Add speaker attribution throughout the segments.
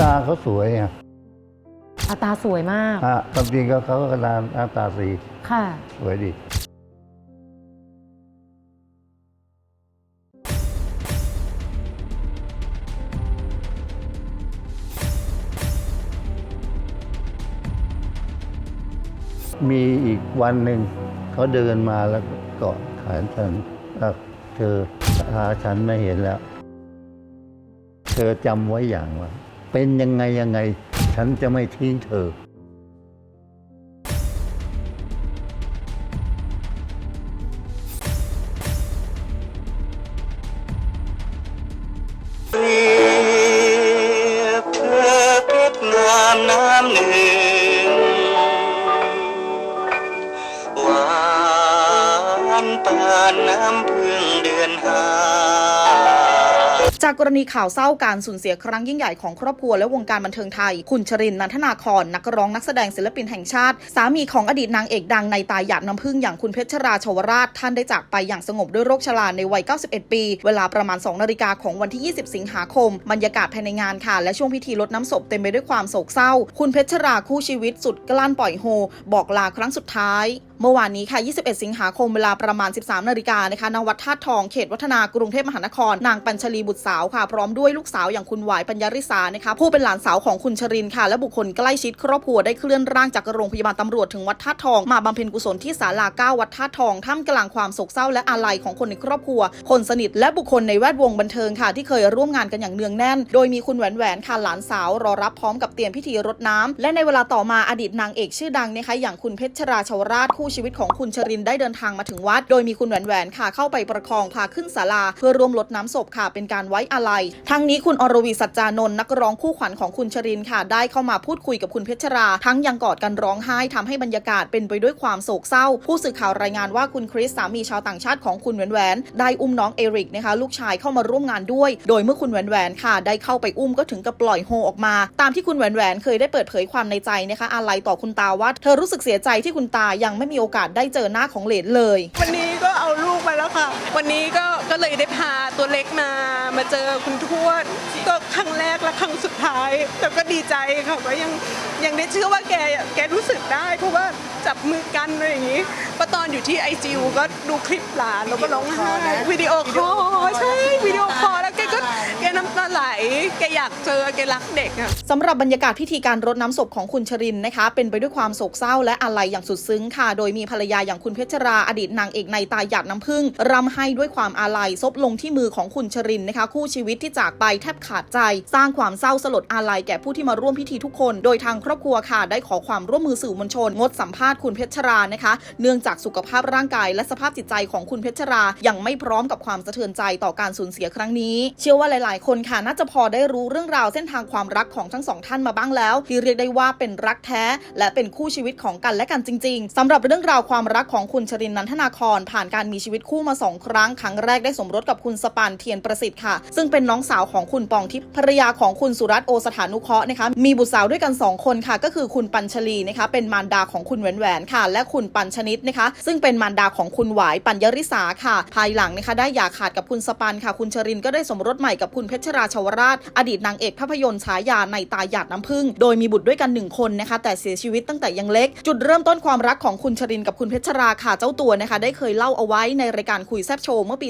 Speaker 1: ตาเขาสวยอะ
Speaker 2: อาตาสวยมาก
Speaker 1: อะความจริงก็เขาก็หน้าหน้าตาสี
Speaker 2: ค่ะ
Speaker 1: สวยดี มีอีกวันหนึ่ง เขาเดินมาแล้วก็เกาะแขนฉันแล้วเธอหาฉันไม่เห็นแล้ว เธอจำไว้อย่างว่า เป็นยังไงยังไง ฉันจะไม่ทิ้งเธอ
Speaker 3: เจา
Speaker 4: กกรณีข่าวเศร้าการสูญเสียครั้งยิ่งใหญ่ของครอบครัวและวงการบันเทิงไทย คุณชรินนันทนาคอนนักร้องนักแสดงศิลปินแห่งชาติ สามีของอดีตนางเอกดังในตายหยาดน้ำพึ่งอย่างคุณเพชรราชวราชท่านได้จากไปอย่างสงบด้วยโรคชราในวัย 91 ปี เวลาประมาณ 2 นาฬิกาของวันที่ 20 สิงหาคม บรรยากาศภายในงานค่ะ และช่วงพิธีรดน้ำศพเต็มไปด้วยความโศกเศร้า คุณเพชรราคู่ชีวิตสุดกลั้นปล่อยโฮ บอกลาครั้งสุดท้าย เมื่อวานนี้ค่ะ 21 สิงหาคมเวลาประมาณ 13 นาฬิกานะคะณวัดธาตุทองเขตวัฒนากรุงเทพมหานคร นางปัญชลีบุตรสาวค่ะ พร้อมด้วยลูกสาวอย่างคุณหวายปัญญาริสานะคะผู้เป็นหลานสาวของคุณชรินค่ะ และบุคคลใกล้ชิดครอบครัวได้เคลื่อนร่างจากโรงพยาบาลตำรวจถึงวัดธาตุทองมาบำเพ็ญกุศลที่ศาลาเก้าวัดธาตุทองท่ามกลางความโศกเศร้าและอาลัยของคนในครอบครัว คนสนิทและบุคคลในแวดวงบันเทิงค่ะ ที่เคยร่วมงานกันอย่างเนืองแน่น โดยมีคุณแหวนแหวนค่ะหลานสาวรอรับพร้อมกับเตรียมพิธีรดน้ำและในเวลาต่อมาอดีตนางเอกชื่อดังนะคะอย่างคุณเพชรราชวราชคู่ชีวิตของคุณชรินได้เดินทางมาถึงวัด โดยมีคุณแหวนแหวนค่ะเข้าไปประคองพาขึ้นศาลา เพื่อร่วมรดน้ำศพค่ะเป็นการไว้อาลัยทั้งนี้คุณอรวีสัจจานนท์นักร้องคู่ขวัญของคุณชรินค่ะ ได้เข้ามาพูดคุยกับคุณเพชรราทั้งยังกอดกันร้องไห้ทำให้บรรยากาศเป็นไปด้วยความโศกเศร้า ผู้สื่อข่าวรายงานว่าคุณคริสสามีชาวต่างชาติของคุณแหวนแหวนได้อุ้มน้องเอริกนะคะลูกชายเข้ามาร่วมงานด้วย โดยเมื่อคุณแหวนแหวนค่ะ ได้เข้าไปอุ้มก็ถึงกับปล่อยโฮออกมา ตามที่คุณแหวนแหวนเคยได้เปิดเผยความในใจนะคะอาลัยต่อคุณตาว่าเธอรู้สึกเสียใจที่คุณตายังไม่มีโอกาสได้เจอหน้าของเหลนเลย
Speaker 5: วันนี้ก็เอาลูกมาแล้วค่ะ วันนี้ก็ก็เลยได้พาตัวเล็กมา มาเจอคุณทวดก็ครั้งแรกและครั้งสุดท้าย แต่ก็ดีใจค่ะก็ยังยังได้เชื่อว่าแกแกรู้สึกได้ เพราะว่าจับมือกันอะไรอย่างนี้พอตอนอยู่ที่ไอจิวก็ดูคลิปหลานแล้วก็ร้องไห้วิดีโอคอลใช่วิดีโอคอลแล้วแกก็ แกน้ำตาไหลแกอยากเจอแกรักเด็กอะ
Speaker 4: สำหรับบรรยากาศพิธีการรดน้ำศพของคุณชรินนะคะ เป็นไปด้วยความโศกเศร้าและอาลัยอย่างสุดซึ้งค่ะ โดยมีภรรยาอย่างคุณเพชรราอดีตนางเอกในตายหยาดน้ำผึ้งรำไห้ด้วยความอาลัยซบลงที่มือของคุณชรินนะคะ คู่ชีวิตที่จากไปแทบขาดใจ สร้างความเศร้าสลดอาลัยแก่ผู้ที่มาร่วมพิธีทุกคน โดยทางครอบครัวค่ะ ได้ขอความร่วมมือสื่อมวลชน งดสัมภาษณ์คุณเพชรรานะคะ เนื่องจากสุขภาพร่างกายและสภาพจิตใจของคุณเพชรรายังไม่พร้อมกับความสะเทือนใจต่อการสูญเสียครั้งนี้เชื่อว่าหลาย ๆ คนค่ะน่าจะพอได้รู้เรื่องราวเส้นทางความรักของทั้งสองท่านมาบ้างแล้ว ที่เรียกได้ว่าเป็นรักแท้ และเป็นคู่ชีวิตของกันและกันจริง ๆสำหรับเรื่องราวความรักของคุณชรินนันทนาคอนผ่านการมีชีวิตคู่มาสองครั้ง ครั้งแรกได้สมรสกับคุณสปานเทียนประสิทธิ์ค่ะ ซึ่งเป็นน้องสาวของคุณปองทิพย์ภรรยาของคุณสุรัตน์โอสถานุเคราะห์นะคะมีบุตรสาวด้วยกันสองคนค่ะ ก็คือคุณปัญชลีนะคะเป็นมารดาของคุณแหวนแหวนค่ะ และคุณปัญชนิดนะคะ ซึ่งเป็นมารดาของคุณหวายปัญญริษาค่ะ ภายหลังนะคะได้หย่าขาดกับคุณสปันค่ะ คุณชรินก็ได้สมรสใหม่กับคุณเพชรราชวราช อดีตนางเอกภาพยนตร์ฉายาในตาหยาดน้ำผึ้งโดยมีบุตรด้วยกันหนึ่งคนนะคะแต่เสียชีวิตตั้งแต่ยังเล็ก จุดเริ่มต้นความรักของคุณชรินกับคุณเพชรราค่ะเจ้าตัวนะคะ ได้เคยเล่าเอาไว้ในรายการคุยแซบโชว์เมื่อปี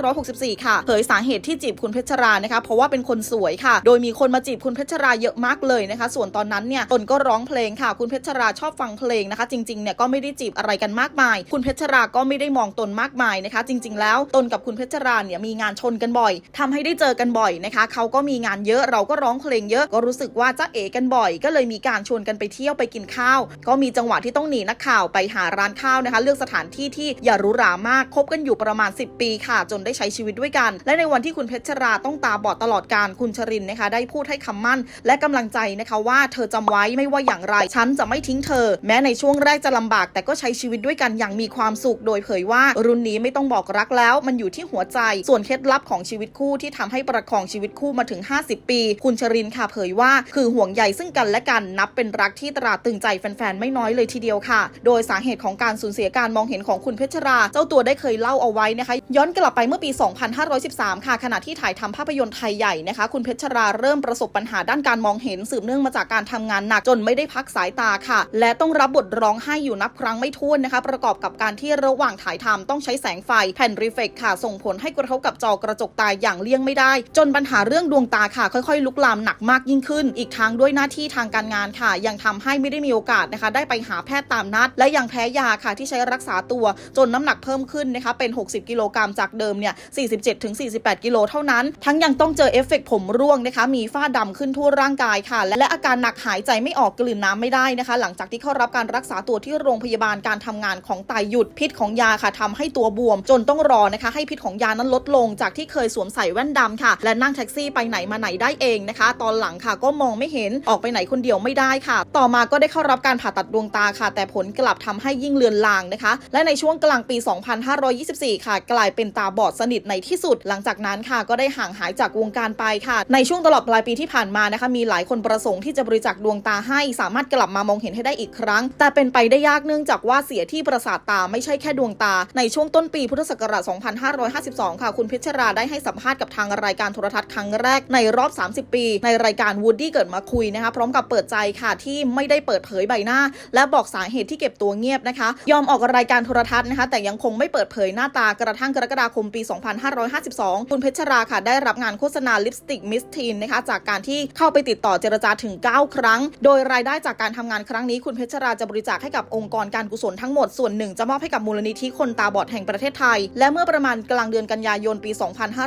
Speaker 4: 2564 ค่ะเผยสาเหตุที่จีบคุณเพชรรานะคะ เพราะว่าเป็นคนสวยค่ะ โดยมีคนมาจีบคุณเพชรราเยอะมากเลยนะคะ ส่วนตอนนั้นเนี่ยตนก็ร้องเพลงค่ะ คุณเพชรราชอบฟังเพลงนะคะ จริงๆเนี่ยก็ไม่ได้จีบอะไรกันมากมาย คุณเพชรราก็ไม่ได้มองตนมากมายนะคะ จริง ๆ แล้วตนกับคุณเพชรราเนี่ยมีงานชนกันบ่อยทำให้ได้เจอกันบ่อยนะคะเขาก็มีงานเยอะเราก็ร้องเพลงเยอะก็รู้สึกว่าจะเอกันบ่อย ก็เลยมีการชวนกันไปเที่ยวไปกินข้าว ก็มีจังหวะที่ต้องหนีนักข่าวไปหาร้านข้าวนะคะ เลือกสถานที่ที่อย่ารูหรามากคบกันอยู่ประมาณ 10 ปีค่ะ จนได้ใช้ชีวิตด้วยกัน และในวันที่คุณเพชรราต้องตาบอดตลอดการคุณชรินนะคะ ได้พูดให้คำมั่น และกำลังใจนะคะว่าเธอจำไว้ไม่ว่าอย่างไร ฉันจะไม่ทิ้งเธอ แม้ในช่วงแรกจะลำบาก แต่ก็ใช้ชีวิตด้วยกันอย่างมีความสุขโดยเผยว่า รุ่นนี้ไม่ต้องบอกรักแล้ว มันอยู่ที่หัวใจ ส่วนเคล็ดลับของชีวิตคู่ที่ทำให้ประคองชีวิตคู่มาถึง 50 ปี คุณชรินค่ะเผยว่า คือห่วงใยซึ่งกันและกันนับเป็นรักที่ตราตรึงใจแฟนๆ ไม่น้อยเลยทีเดียวค่ะ โดยสาเหตุของการสูญเสียการมองเห็นของคุณเพชรราเจ้าตัวได้เคยเล่าเอาไว้นะคะ ย้อนกลับไปเมื่อปี 2513 ค่ะขณะที่ถ่ายทำภาพยนตร์ไทยใหญ่นะคะ คุณเพชรราเริ่มประสบปัญหาด้านการมองเห็นสืบเนื่องมาจากการทำงานหนักจนไม่ได้พักสายตาค่ะ และต้องรับบทร้องไห้อยู่นับครั้งไม่ถ้วนนะคะ ประกอบกับการที่ระหว่างถ่ายทำต้องใช้แสงไฟแผ่นรีเฟกค่ะ ส่งผลให้กระทบกับจอกระจกตาอย่างเลี่ยงไม่ได้ จนปัญหาเรื่องดวงตาค่ะค่อยๆ ลุกลามหนักมากยิ่งขึ้น อีกทั้งด้วยหน้าที่ทางการงานค่ะ ยังทำให้ไม่ได้มีโอกาสนะคะ ได้ไปหาแพทย์ตามนัด และยังแพ้ยาค่ะที่ใช้รักษาตัวจนน้ำหนักเพิ่มขึ้นนะคะเป็น 60 กิโลกรัมจากเดิมเนี่ย47-48 กิโลเท่านั้น ทั้งยังต้องเจอเอฟเฟกต์ผมร่วงนะคะมีฝ้าดำขึ้นทั่วร่างกายค่ะ และอาการหนักหายใจไม่ออกกลืนน้ำไม่ได้นะคะ หลังจากที่เข้ารับการรักษาตัวที่โรงพยาบาลการทำงานของไตหยุดพิษของยาค่ะทำให้ตัวบวม จนต้องรอนะคะ ให้พิษของยานั้นลดลงจากที่เคยสวมใส่แว่นดำค่ะ และนั่งแท็กซี่ไปไหนมาไหนได้เองนะคะ ตอนหลังค่ะก็มองไม่เห็นออกไปไหนคนเดียวไม่ได้ค่ะ ต่อมาก็ได้เข้ารับการผ่าตัดดวงตาค่ะ แต่ผลกลับทำให้ยิ่งเลือนลางนะคะ และในช่วงกลางปี 2524 ค่ะ กลายเป็นตาบอดสนิทในที่สุด หลังจากนั้นค่ะก็ได้ห่างหายจากวงการไปค่ะ ในช่วงตลอดปลายปีที่ผ่านมานะคะ มีหลายคนประสงค์ที่จะบริจาคดวงตาให้ สามารถกลับมามองเห็นให้ได้อีกครั้ง แต่เป็นไปได้ยากเนื่องจากว่าเสียที่ประสาทตาไม่ใช่แค่ดวงตา ในช่วงต้นปีพุทธศักราช 2552 ค่ะ คุณเพชรราได้ให้สัมภาษณ์กับทางรายการโทรทัศน์ครั้งแรกในรอบ 30 ปี ในรายการ Woody เกิดมาคุยนะคะพร้อมกับเปิดใจค่ะที่ไม่ได้เปิดเผยใบหน้า และบอกสาเหตุที่เก็บตัวเงียบนะคะ ยอมออกรายการโทรทัศน์นะคะ แต่ยังคงไม่เปิดเผยหน้าตากระทั่งกรกฎาคมปี 2552 คุณเพชรราค่ะได้รับงานโฆษณาลิปสติกมิสทีนนะคะจากการที่เข้าไปติดต่อเจรจาถึง 9 ครั้ง โดยรายได้จากการทำงานครั้งนี้ คุณเพชรราจะบริจาคให้กับองค์กรการกุศลทั้งหมดส่วนหนึ่งจะมอบให้กับมูลนิธิคนตาบอดแห่งประเทศไทย และเมื่อประมาณกลางเดือนกันยายนปี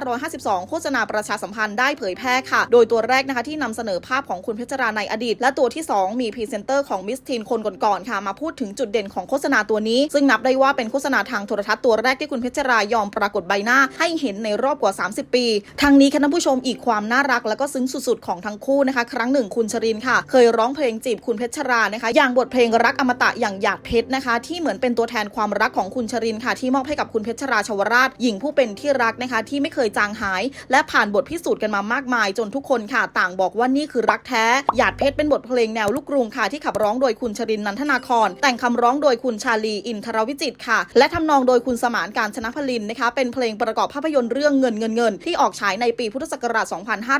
Speaker 4: 2552โฆษณาประชาสัมพันธ์ได้เผยแพร่ค่ะ โดยตัวแรกนะคะที่นำเสนอภาพของคุณเพชรราในอดีต และตัวที่ 2 มีพรีเซนเตอร์ของมิสทีนคนก่อนๆค่ะ มาพูดถึงจุดเด่นของโฆษณาตัวนี้ ซึ่งนับได้ว่าเป็นโฆษณาทางโทรทัศน์ตัวแรกที่คุณเพชรรายอมปรากฏใบหน้าให้เห็นในรอบกว่า 30 ปี ทางนี้ค่ะท่านผู้ชมอีกความน่ารักและก็ซึ้งสุดๆของทั้งคู่นะคะ ครั้งหนึ่งคุณชรินค่ะ เคยร้องเพลงจีบคุณเพชรรานะคะ อย่างบทเพลงรักอมตะอย่างหยาดเพชรนะคะ ที่เหมือนเป็นตัวแทนความรักของคุณชรินค่ะที่มอบให้กับคุณเพชรราชวราชหญิงผู้เป็นที่รักนะคะ ที่ไม่เคยจางหายและผ่านบทพิสูจน์กันมามากมาย จนทุกคนค่ะต่างบอกว่านี่คือรักแท้ หยาดเพชรเป็นบทเพลงแนวลูกกรุงค่ะที่ขับร้องโดยคุณชรินนันทนาคร แต่งคำร้องโดยคุณชาลีอินทรวิจิตค่ะ และทำนองโดยคุณสมานการชนะพลินนะคะเป็นเพลงประกอบภาพยนตร์เรื่องเงินเงินเงิน ที่ออกฉายในปีพุทธศักราช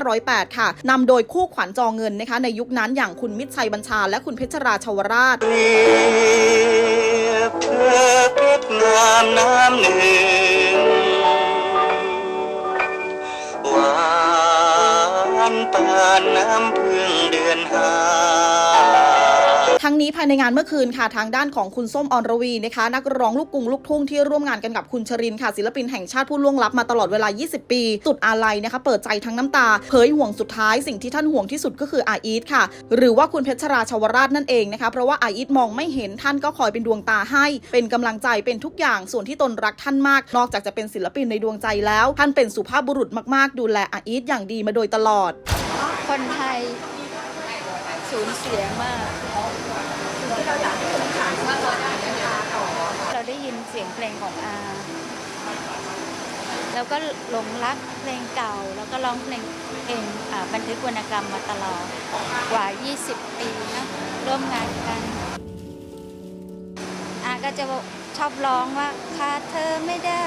Speaker 4: 2508 ค่ะนำโดยคู่ขวัญจองเงินนะคะในยุคนั้นอย่างคุณมิตรชัยบัญชา และคุณเพชรราชวราช
Speaker 3: เรียบเธอเพชรงามน้ำหนึ่ง ปานน้ำพึ่งเดือนหา
Speaker 4: ทั้งนี้ภายในงานเมื่อคืนค่ะทางด้านของคุณส้มอรวีนะคะนักร้องลูกกุงลูกทุ่งที่ร่วมงานกันกับคุณชรินค่ะศิลปินแห่งชาติผู้ล่วงลับมาตลอดเวลา 20 ปี สุดอาลัยนะคะเปิดใจทั้งน้ำตาเผยห่วงสุดท้ายสิ่งที่ท่านห่วงที่สุดก็คืออาอีทค่ะ หรือว่าคุณเพชรราชวราชนั่นเองนะคะเพราะว่าอาอีทมองไม่เห็นท่านก็คอยเป็นดวงตาให้ เป็นกำลังใจเป็นทุกอย่างส่วนที่ตนรักท่านมาก นอกจากจะเป็นศิลปินในดวงใจแล้ว ท่านเป็นสุภาพบุรุษมากๆ ดูแลอาอีทอย่างดีมาโดยตลอด
Speaker 6: คนไทยสูญเสียมาก เราได้ยินเสียงเพลงของอาแล้วก็หลงรักเพลงเก่า แล้วก็ร้องเพลงเพลงบันทึกวรรณกรรมมาตลอดกว่า 20 ปีนะร่วมงานกันอาก็จะชอบร้องว่าขาดเธอไม่ได้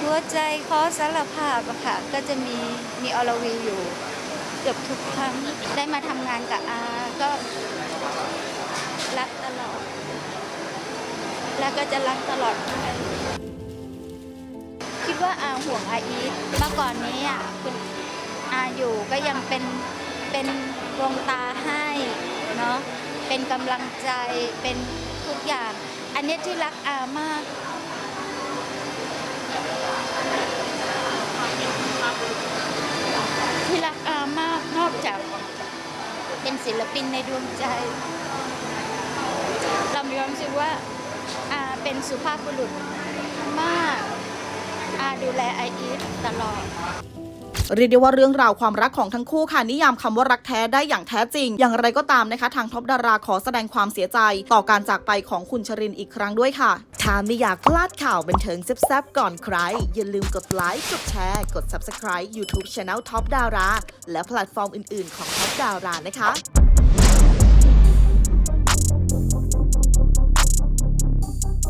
Speaker 6: หัวใจขอสารภาพอะค่ะ ก็จะมีมีอรวีอยู่ เกือบทุกครั้งได้มาทำงานกับอาก็ รักตลอด แล้วก็จะรักตลอดไปคิดว่าอาห่วงอาอีทเมื่อก่อนนี้อะคุณอาอยู่ก็ยังเป็นเป็นดวงตาให้เนาะเป็นกำลังใจเป็นทุกอย่าง อันนี้ที่รักอามากที่รักอามากนอกจากเป็นศิลปินในดวงใจ มีความรู้สึกว่าอาเป็นสุภาพบุรุษมากอาดูแลไออีทตลอด
Speaker 4: เรียกได้ว่าเรื่องราวความรักของทั้งคู่ค่ะ นิยามคำว่ารักแท้ได้อย่างแท้จริง อย่างไรก็ตามนะคะ ทางท็อปดาราขอแสดงความเสียใจ ต่อการจากไปของคุณชรินอีกครั้งด้วยค่ะ ถ้าไม่อยากพลาดข่าวบันเทิงแซ่บๆก่อนใคร อย่าลืมกดไลค์กดแชร์ กด Subscribe YouTube Channel Top Dara และแพลตฟอร์มอื่นๆของ Top Dara นะคะ